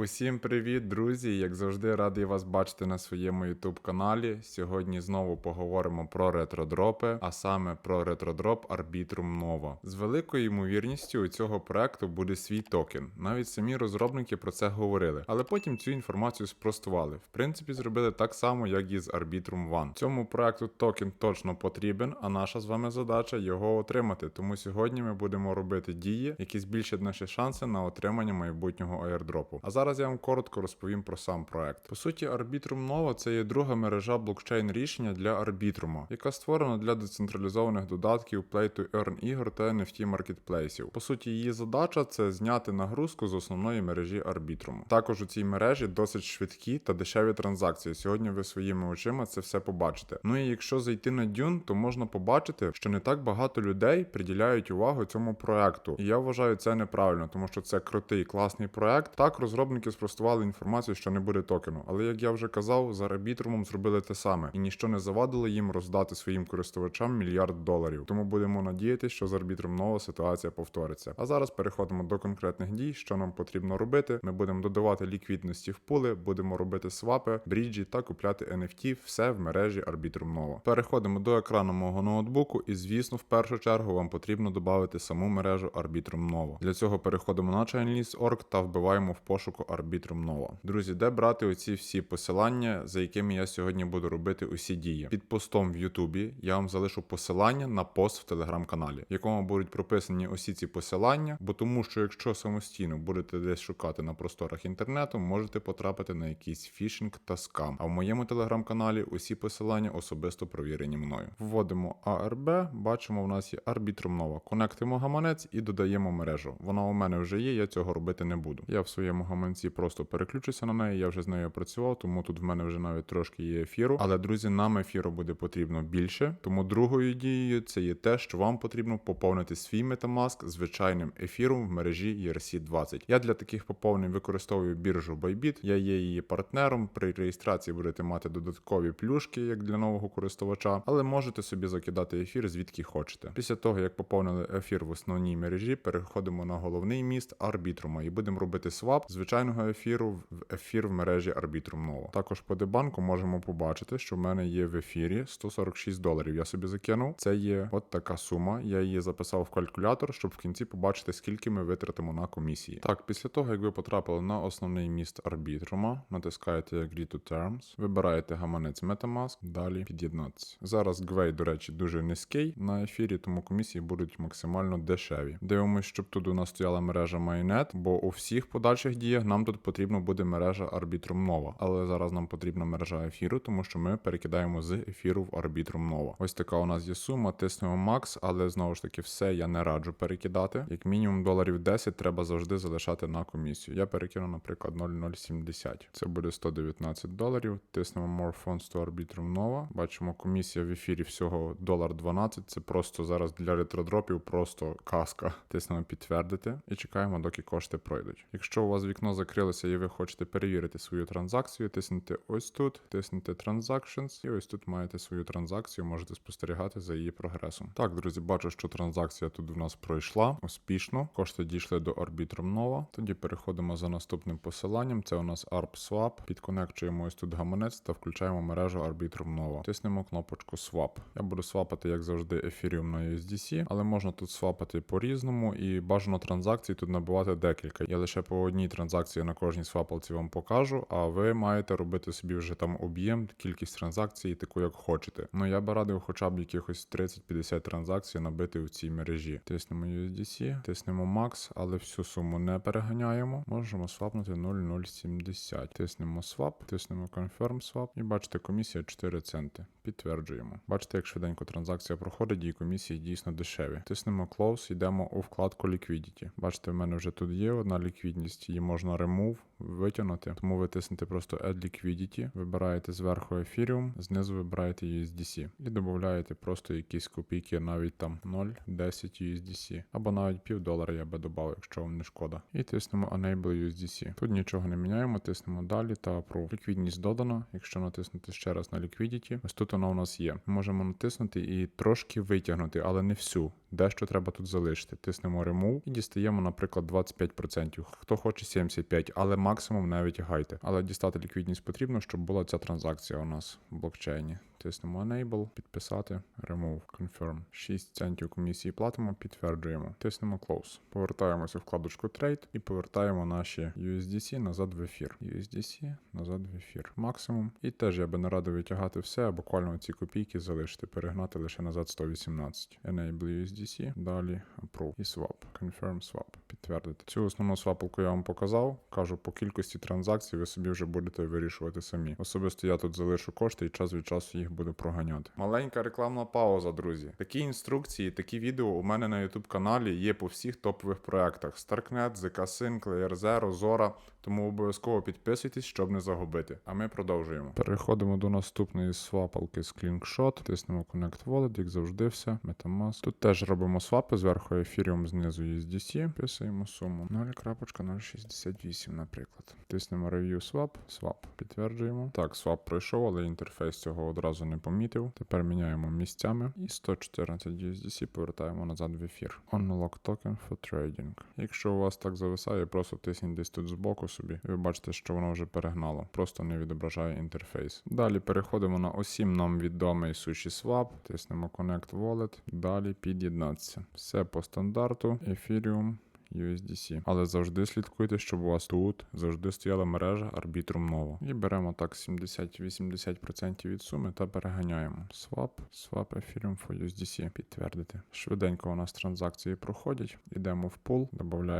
Усім привіт, друзі! Як завжди, радий вас бачити на своєму YouTube каналі. Сьогодні знову поговоримо про ретродропи, а саме про ретродроп Arbitrum Nova. З великою ймовірністю у цього проекту буде свій токен. Навіть самі розробники про це говорили, але потім цю інформацію спростували. В принципі, зробили так само, як і з Arbitrum One. Цьому проекту токен точно потрібен, а наша з вами задача його отримати. Тому сьогодні ми будемо робити дії, які збільшать наші шанси на отримання майбутнього аірдропу. А зараз я вам коротко розповім про сам проект. По суті, Arbitrum Nova це є друга мережа блокчейн рішення для Arbitrum, яка створена для децентралізованих додатків Play to Earn ігор та NFT маркетплейсів. По суті, її задача це зняти нагрузку з основної мережі Arbitrum. Також у цій мережі досить швидкі та дешеві транзакції. Сьогодні ви своїми очима це все побачите. Ну і якщо зайти на Dune, то можна побачити, що не так багато людей приділяють увагу цьому проекту. І я вважаю це неправильно, тому що це крутий класний проект. Так розробники спростували інформацію, що не буде токену. Але як я вже казав, за арбітрумом зробили те саме, і ніщо не завадило їм роздати своїм користувачам мільярд доларів. Тому будемо надіятися, що з арбітром нова ситуація повториться. А зараз переходимо до конкретних дій, що нам потрібно робити. Ми будемо додавати ліквідності в пули, будемо робити свапи, бріджі та купляти NFT, все в мережі Arbitrum Nova. Переходимо до екрану мого ноутбуку, і звісно, в першу чергу вам потрібно додати саму мережу Arbitrum Nova. Для цього переходимо на Chainlist.org та вбиваємо в пошуку Arbitrum Nova. Друзі, де брати оці всі посилання, за якими я сьогодні буду робити усі дії? Під постом в Ютубі я вам залишу посилання на пост в телеграм-каналі, в якому будуть прописані усі ці посилання, бо тому, що якщо самостійно будете десь шукати на просторах інтернету, можете потрапити на якийсь фішинг та скам. А в моєму телеграм-каналі усі посилання особисто провірені мною. Вводимо ARB, бачимо, в нас є Arbitrum Nova. Конектимо гаманець і додаємо мережу. Вона у мене вже є, я цього робити не буду. Я в своєму гаманці просто переключуся на неї, я вже з нею працював, тому тут в мене вже навіть трошки є ефіру. Але друзі, нам ефіру буде потрібно більше. Тому другою дією це є те, що вам потрібно поповнити свій Metamask звичайним ефіром в мережі ERC20. Я для таких поповнень використовую біржу Bybit, я є її партнером. При реєстрації будете мати додаткові плюшки, як для нового користувача, але можете собі закидати ефір звідки хочете. Після того, як поповнили ефір в основній мережі, переходимо на головний міст Arbitrum і будемо робити свап звичайного ефіру в ефір в мережі Arbitrum Nova. Також по дебанку можемо побачити, що в мене є в ефірі 146 доларів. Я собі закинув. Це є от така сума. Я її записав в калькулятор, щоб в кінці побачити, скільки ми витратимо на комісії. Так, після того, як ви потрапили на основний міст Arbitrum, натискаєте Agree to Terms, вибираєте гаманець Metamask, далі під'єднатися. Зараз Гвей, до речі, дуже низький на ефірі, тому комісії будуть максимально дешеві. Дивимось, щоб тут у нас стояла мережа Mainnet, бо у всіх подальших діях нам тут потрібно буде мережа Arbitrum Nova. Але зараз нам потрібна мережа ефіру, тому що ми перекидаємо з ефіру в Arbitrum Nova. Ось така у нас є сума, тиснемо Max, але знову ж таки все я не раджу перекидати. Як мінімум доларів 10 треба завжди залишати на комісію. Я перекину, наприклад, 0,070. Це буде 119 доларів. Тиснемо More Funds to Arbitrum Nova. Бачимо, комісія в ефірі всього долар 12. Це просто зараз для ретродропів просто казка. Тиснемо підтвердити і чекаємо, доки кошти пройдуть. Якщо у вас вікно закрилося і ви хочете перевірити свою транзакцію, тиснете ось тут, тиснете Transactions, і ось тут маєте свою транзакцію, можете спостерігати за її прогресом. Так, друзі, бачу, що транзакція тут у нас пройшла успішно. Кошти дійшли до Arbitrum Nova. Тоді переходимо за наступним посиланням. Це у нас ARP Swap. Підконекчуємо ось тут гаманець та включаємо мережу Arbitrum Nova. Тиснемо кнопочку Swap. Я буду свапати, як завжди, Ethereum на USDC, але можна тут свапати по-різному і бажано транзакцій тут набивати декілька. Я лише по одній транзакції на кожній свапалці вам покажу, а ви маєте робити собі вже там об'єм, кількість транзакцій, таку як хочете. Ну я би радив хоча б якихось 30-50 транзакцій набити в цій мережі. Тиснемо USDC, тиснемо Max, але всю суму не переганяємо. Можемо свапнути 0,070. Тиснемо Swap, тиснемо Confirm Swap і бачите, комісія 4 центи. Підтверджуємо. Бачите, як швиденько транзакція проходить, і комісії дійсно дешеві. Тиснемо Close, йдемо у вкладку Liquidity. Бачите, в мене вже тут є одна ліквідність, її можна remove, витягнути. Тому ви тиснете просто Add Liquidity, вибираєте зверху Ethereum, знизу вибираєте USDC і додаєте просто якісь копійки, навіть там 0,10 USDC. Або навіть пів долара я би додав, якщо вам не шкода. І тиснемо Enable USDC. Тут нічого не міняємо, тиснемо далі та Approve. Ліквідність додана. Якщо натиснути ще раз на Liquidity, ось тут вона у нас є. Можемо натиснути і трошки витягнути, але не всю. Дещо треба тут залишити. Тиснемо Remove і дістаємо, наприклад, 25%. Хто хоче 75%. 5, але максимум не витягайте. Але дістати ліквідність потрібно, щоб була ця транзакція у нас в блокчейні. Тиснемо Enable, підписати, Remove, Confirm. 6 центів комісії платимо, підтверджуємо. Тиснемо Close. Повертаємося в вкладочку Trade і повертаємо наші USDC назад в ефір. USDC назад в ефір. Максимум. І теж я би не радив витягати все, а буквально ці копійки залишити, перегнати лише назад 118. Enable USDC, далі Approve і Swap. Confirm Swap. Підтвердити. Цю основну свапалку я вам показав. Кажу, по кількості транзакцій ви собі вже будете вирішувати самі. Особисто я тут залишу кошти і час від часу їх буду проганяти. Маленька рекламна пауза, друзі. Такі інструкції, такі відео у мене на YouTube каналі є по всіх топових проектах: Starknet, ZK Sync, Zero, Zora. Тому обов'язково підписуйтесь, щоб не загубити. А ми продовжуємо. Переходимо до наступної свапалки з Clinkshot. Тиснемо Connect Wallet, як завжди, все. Metamask. Тут теж робимо свапи, зверху Ethereum, знизу USDC. Писуємо суму 0.068, наприклад. Тиснемо Review Swap, Swap. Підтверджуємо. Так, свап пройшов, але інтерфейс цього одразу не помітив. Тепер міняємо місцями і 114 USDC повертаємо назад в ефір. Unlock token for trading. Якщо у вас так зависає, просто тисніть десь тут збоку собі, і ви бачите, що воно вже перегнало. Просто не відображає інтерфейс. Далі переходимо на усім нам відомий SushiSwap, тиснемо Connect Wallet, далі під'єднатися. Все по стандарту. Ethereum. USDC. Але завжди слідкуйте, щоб у вас тут завжди стояла мережа Arbitrum Nova. І беремо так 70-80% від суми та переганяємо. Swap, swap Ethereum for USDC. Підтвердити. Швиденько у нас транзакції проходять. Йдемо в пул,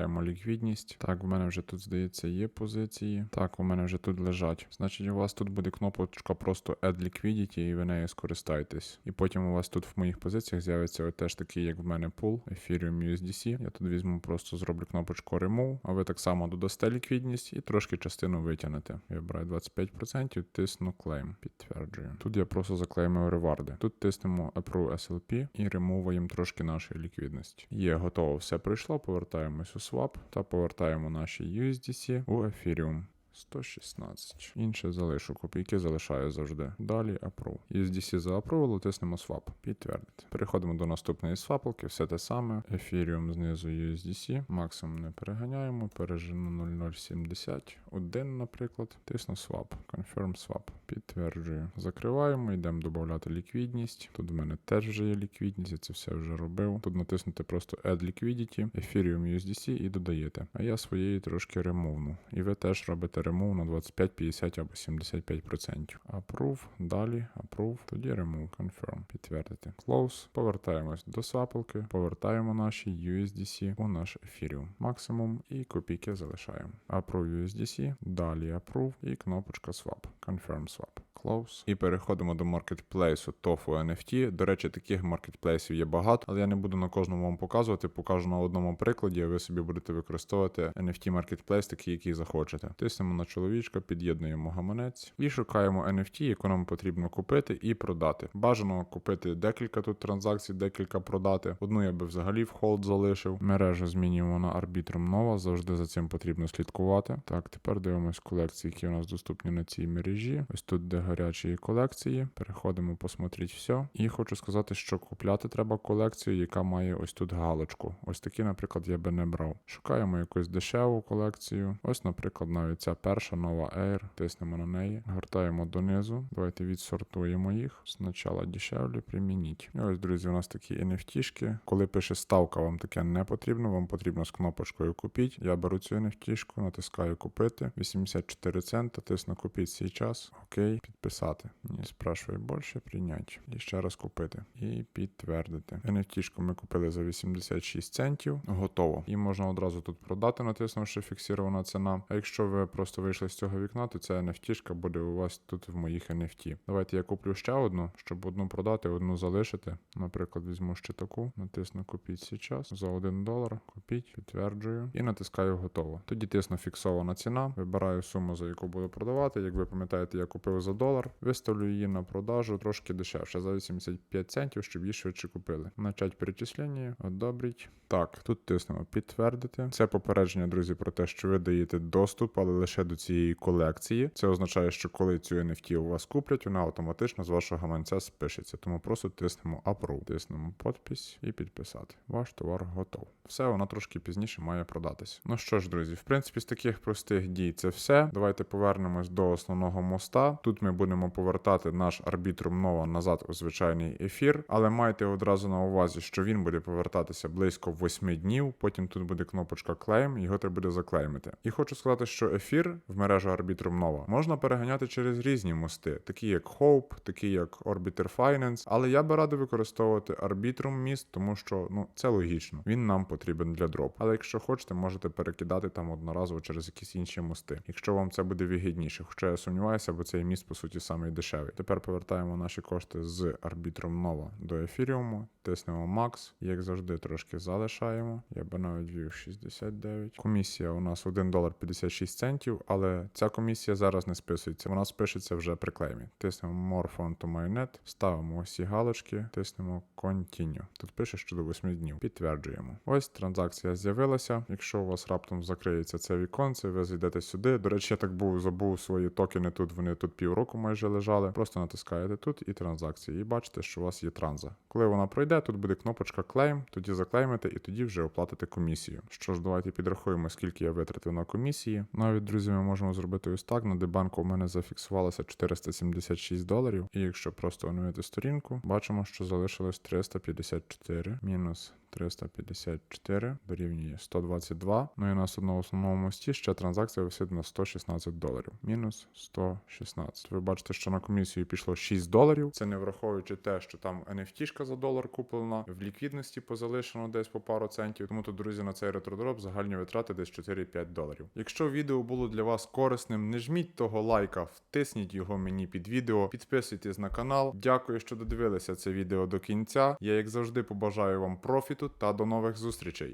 додаємо ліквідність. Так, в мене вже тут, здається, є позиції. Так, у мене вже тут лежать. Значить, у вас тут буде кнопочка просто Add Liquidity, і ви нею скористаєтесь. І потім у вас тут в моїх позиціях з'явиться теж такий, як в мене пул, Ethereum USDC. Я тут візьму просто зроблю кнопочку Remove, а ви так само додасте ліквідність і трошки частину витягнете. Я обираю 25%, тисну Claim. Підтверджую. Тут я просто заклеймив реварди. Тут тиснемо Approve SLP і ремовуємо трошки нашої ліквідності. Є, готово, все пройшло. Повертаємось у Swap та повертаємо наші USDC у Ethereum. 116. Інше залишу, копійки залишаю завжди. Далі Approve. USDC заапрувало, тиснемо Swap. Підтвердити. Переходимо до наступної свапалки, все те саме. Ethereum знизу USDC. Максимум не переганяємо. Пережену 0070. Один, наприклад. Тисну Swap. Confirm Swap. Підтверджую. Закриваємо, йдемо додати ліквідність. Тут в мене теж вже є ліквідність, я це все вже робив. Тут натиснути просто Add Liquidity, Ethereum USDC і додаєте. А я своєї трошки ремовну. І ви теж робите ремов на 25, 50 або 75%. Approve, далі, approve, тоді remove, confirm, підтвердити. Close, повертаємось до сапелки, повертаємо наші USDC у наш Ethereum. Максимум і копійки залишаємо. Approve USDC, далі approve і кнопочка swap, confirm swap. Close. І переходимо до маркетплейсу TOFU NFT. До речі, таких маркетплейсів є багато, але я не буду на кожному вам показувати, покажу на одному прикладі, а ви собі будете використовувати NFT маркетплейс, такий, який захочете. Тиснемо на чоловічка, під'єднуємо гаманець і шукаємо NFT, яку нам потрібно купити і продати. Бажано купити декілька тут транзакцій, декілька продати. Одну я би взагалі в холд залишив. Мережу змінюємо на Arbitrum Nova, завжди за цим потрібно слідкувати. Так, тепер дивимось колекції, які у нас доступні на цій мережі. Ось тут де гарячої колекції. Переходимо, посмотріть все. І хочу сказати, що купляти треба колекцію, яка має ось тут галочку. Ось такі, наприклад, я би не брав. Шукаємо якусь дешеву колекцію. Ось, наприклад, навіть ця перша нова Air. Тиснемо на неї, гортаємо донизу. Давайте відсортуємо їх. Спочатку дешевле, примініть. І ось, друзі, у нас такі NFT-шки. Коли пише ставка, вам таке не потрібно. Вам потрібно з кнопочкою купіть. Я беру цю NFT-шку, натискаю купити. 84 цента, тисну купіть цей час. Окей, підписати. Не спрашує більше, прийняти. І ще раз купити. І підтвердити. NFT-шку ми купили за 86 центів. Готово. І можна одразу тут продати, натиснувши фіксирована ціна. А якщо ви просто вийшли з цього вікна, то ця NFT-шка буде у вас тут в моїх NFT. Давайте я куплю ще одну, щоб одну продати, одну залишити. Наприклад, візьму ще таку, натисну купіть зараз за 1 долар. Купіть, підтверджую і натискаю готово. Тоді тисну фіксована ціна. Вибираю суму, за яку буду продавати. Як ви пам'ятаєте, я купив за долар. Долар. Виставлю її на продажу трошки дешевше за 85 центів, щоб її швидше купили. Начать перечислення, одобріть. Так, тут тиснемо підтвердити. Це попередження, друзі, про те, що ви даєте доступ, але лише до цієї колекції. Це означає, що коли цю NFT у вас куплять, вона автоматично з вашого гаманця спишеться. Тому просто тиснемо Approve. Тиснемо подпись і підписати. Ваш товар готов. Все, вона трошки пізніше має продатись. Ну що ж, друзі, в принципі, з таких простих дій це все. Давайте повернемось до основного моста. Тут ми будемо повертати наш арбітрум нова назад у звичайний ефір, але майте одразу на увазі, що він буде повертатися близько 8 днів. Потім тут буде кнопочка клейм, його треба буде заклеймити. І хочу сказати, що ефір в мережу Arbitrum Nova можна переганяти через різні мости, такі як Hope, такі як Orbiter Finance. Але я би радив використовувати Arbitrum міст, тому що ну це логічно. Він нам потрібен для дроп. Але якщо хочете, можете перекидати там одноразово через якісь інші мости, якщо вам це буде вигідніше. Хоча я сумніваюся, бо цей міст по суті самий дешевий. Тепер повертаємо наші кошти з Arbitrum Nova до ефіріуму, тиснемо Max, як завжди, трошки залишаємо. Я би навіть ввів 69. Комісія у нас 1 долар 56 центів, але ця комісія зараз не списується. Вона спишеться вже при клеймі. Тиснемо More Fund to MyNet, ставимо ці галочки, тиснемо Continue. Тут пише, що до 8 днів. Підтверджуємо. Ось транзакція з'явилася. Якщо у вас раптом закриється це віконце, ви зайдете сюди. До речі, я так був забув свої токени тут. Вони тут півроку майже лежали. Просто натискаєте тут і транзакції. І бачите, що у вас є транза. Коли вона пройде, тут буде кнопочка клейм, тоді заклеймите і тоді вже оплатите комісію. Що ж, давайте підрахуємо, скільки я витратив на комісії. Навіть, друзі, ми можемо зробити ось так. На дебанку у мене зафіксувалося 476 доларів. І якщо просто оновити сторінку, бачимо, що залишилось 354 мінус 354 дорівнює 122. Ну і у нас на основному мості ще транзакція висить на 116 доларів. Мінус 116. Ви бачите, що на комісію пішло 6 доларів. Це не враховуючи те, що там NFT за долар куплена, в ліквідності позалишено десь по пару центів. Тому тут, друзі, на цей ретродроп загальні витрати десь 4-5 доларів. Якщо відео було для вас корисним, не жміть того лайка, втисніть його мені під відео, підписуйтесь на канал. Дякую, що додивилися це відео до кінця. Я, як завжди, побажаю вам профіту та до нових зустрічей.